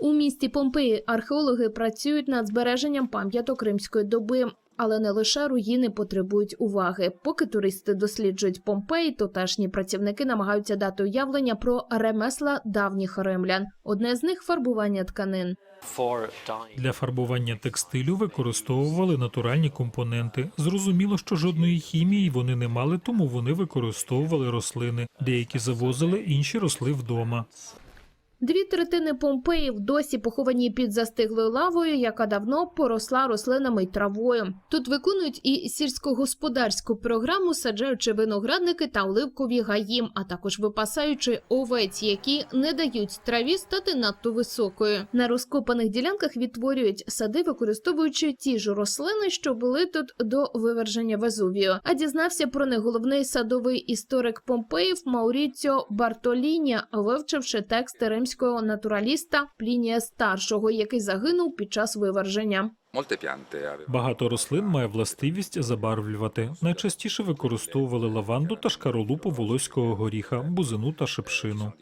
У місті Помпеї археологи працюють над збереженням пам'яток римської доби. Але не лише руїни потребують уваги. Поки туристи досліджують Помпеї, тутешні працівники намагаються дати уявлення про ремесла давніх римлян. Одне з них фарбування тканин. Для фарбування текстилю використовували натуральні компоненти. Зрозуміло, що жодної хімії вони не мали, тому вони використовували рослини. Деякі завозили, інші росли вдома. Дві третини Помпеїв досі поховані під застиглою лавою, яка давно поросла рослинами й травою. Тут виконують і сільськогосподарську програму, саджаючи виноградники та оливкові гаї, а також випасаючи овець, які не дають траві стати надто високою. На розкопаних ділянках відтворюють сади, використовуючи ті ж рослини, що були тут до виверження Везувію. А дізнався про них головний садовий історик Помпеїв Мауріціо Бартоліні, вивчивши тексти римського натураліста Плінія старшого, який загинув під час виверження. Багато рослин має властивість забарвлювати. Найчастіше використовували лаванду та шкаролупу волоського горіха, бузину та шипшину.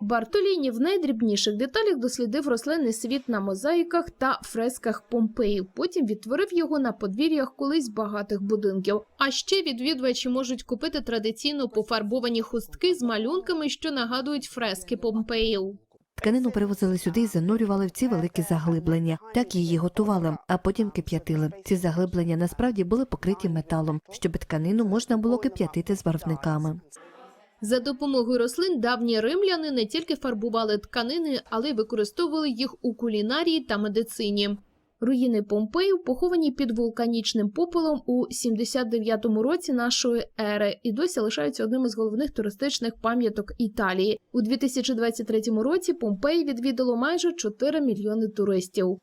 Бартоліні в найдрібніших деталях дослідив рослинний світ на мозаїках та фресках Помпеї. Потім відтворив його на подвір'ях колись багатих будинків. А ще відвідувачі можуть купити традиційно пофарбовані хустки з малюнками, що нагадують фрески Помпеїв. Тканину привозили сюди і занурювали в ці великі заглиблення. Так її готували, а потім кип'ятили. Ці заглиблення насправді були покриті металом, щоб тканину можна було кип'ятити з барвниками. За допомогою рослин давні римляни не тільки фарбували тканини, але й використовували їх у кулінарії та медицині. Руїни Помпеїв поховані під вулканічним попелом у 79-му році нашої ери і досі лишаються одним із головних туристичних пам'яток Італії. У 2023 році Помпеї відвідало майже 4 мільйони туристів.